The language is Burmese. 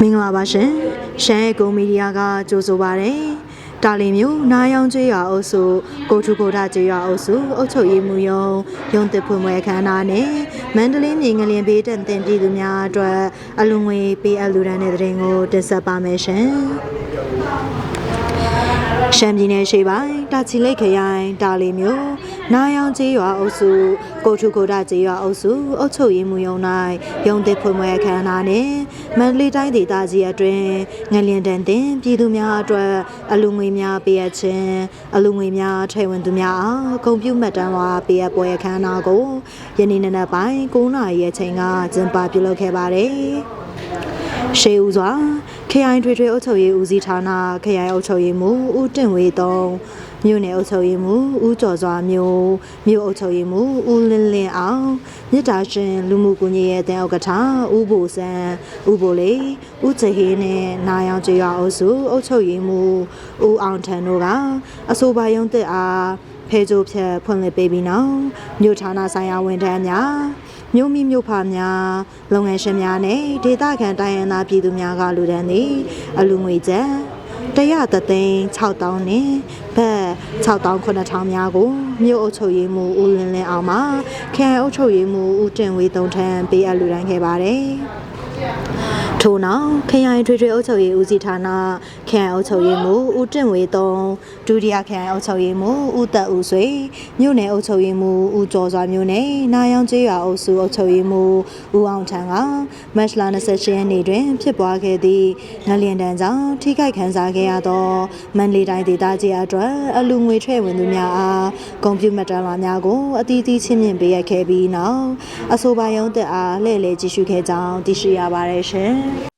မင်္ဂလာပါရှင်ရှမ်းရဲ့ကုမ္မီဒီယာကကြိုဆိုပါရယ်တာလီမျိုးနားယောင်ကျွေးရွာအုပ်စုကိုထုကိုထကျွေးရွာအုပ်စုအုပ်ချုပ်ရေးမှူးယုံရုံးတစ်ဖွင့်ပွဲခမ်းနားနဲ့မန္တလေးမြေငလျင်ဘေးတန်တင်ပြည်သူများအတွက်အလူငွေပေးအပ်လူဒန်းတဲ့တဲ့ရင်ကိုတင်ဆက်ပါမယ်ရှင် ရှမ်းပြည်နယ်ရှေ့ပိုင်းတာချီလိတ်ခရိုင်တာလီမျိုးနားယောင်ကျေးရွာအုပ်စုကိုထုကိုဒကျေးရွာအုပ်စုအုပ်ချုပ်ရေးမှူးယုံ၌ရုံးတစ်ဖွင့်ပွဲအခမ်းအနားနှင့်မန္တလေးတိုင်းဒေသကြီးအတွင်းငလျင်တန်တင်ပြည်သူများအတွက်အလူငွေများပေးအပ်ခြင်းအလူငွေများထည့်ဝင်သူများအားဂုဏ်ပြုမှတ်တမ်းဝါပေးအပ်ပွဲအခမ်းအနားကိုယနေ့နံနက်ပိုင်း9:00နာရီအချိန်ကကျင်းပပြုလုပ်ခဲ့ပါတယ်။ ရှေးဦးစွာခရိုင်ထွေထွေအုပ်ချုပ်ရေးဦးစီးဌာနခရိုင်အုပ်ချုပ်ရေးမှူးဦးတင့်ဝေတုံးမြို့နယ်အုပ်ချုပ်ရေးမှူးဦးကျော်စွာမျိုးမြို့အုပ်ချုပ်ရေးမှူးဦးလင်းလင်းအောင်မြစ်တာရှင်လူမှုကူညီရေးအသင်းဥက္ကဋ္ဌဦးဘိုစံဦးဘိုလေးဦးချေဟေးနဲ့နာယောင်ကျေးရွာအုပ်စုအုပ်ချုပ်ရေးမှူးဦးအောင်ထန်တို့ကအဆိုပါရုံးသစ်အားဖဲကြိုးဖြတ်ဖွင့်လှစ်ပေးပြီးနောက်မြို့ဌာနဆိုင်ရာဝန်ထမ်းများ မြို့မိမြို့ဖများလုပ်ငန်းရှင်များနဲ့ဒေသခံတိုင်းရင်းသားပြည်သူများကလူဒန်းသည်အလူငွေကျပ်တရသသိန်း6000နဲ့ဘတ်6900များကိုမြို့အုပ်ချုပ်ရေးမှူးဦးလင်းလင်းအောင်မှခရိုင်အုပ်ချုပ်ရေးမှူးဦးတင်ဝေသုံးထံပေးအပ်လူဒန်းခဲ့ပါတယ် ထို့နောက်ခရိုင်ထွေထွေအုပ်ချုပ်ရေးဦးစီးဌာနခရိုင်အုပ်ချုပ်ရေးမှူးဦးတင်ဝေသုံးဒုတိယခရိုင်အုပ်ချုပ်ရေးမှူးဦးသက်ဦးဆွေမြို့နယ်အုပ်ချုပ်ရေးမှူးဦးကျော်စွာမြို့နယ်နာယောင်ကျေးရွာအုပ်စုအုပ်ချုပ်ရေးမှူးဦးအောင်ထံကမတ်လ28ရက်နေ့တွင် ဖြစ်ပွားခဲ့သည့်ငလျင်တန်းကြောင့်ထိခိုက်ခံစားခဲ့ရသောမန္တလေးတိုင်းဒေသကြီးအတွက်အလူငွေထည့်ဝင်သူများအားဂုဏ်ပြုမှတ်တမ်းများကိုအသီးသီးချင်းမြင့်ပေးရခဲ့ပြီးနောက်အဆိုပါရုံးသက်အားလှည့်လည်ကြည့်ရှုခဲ့ကြောင်းသိရှိရပါတယ်ရှင်။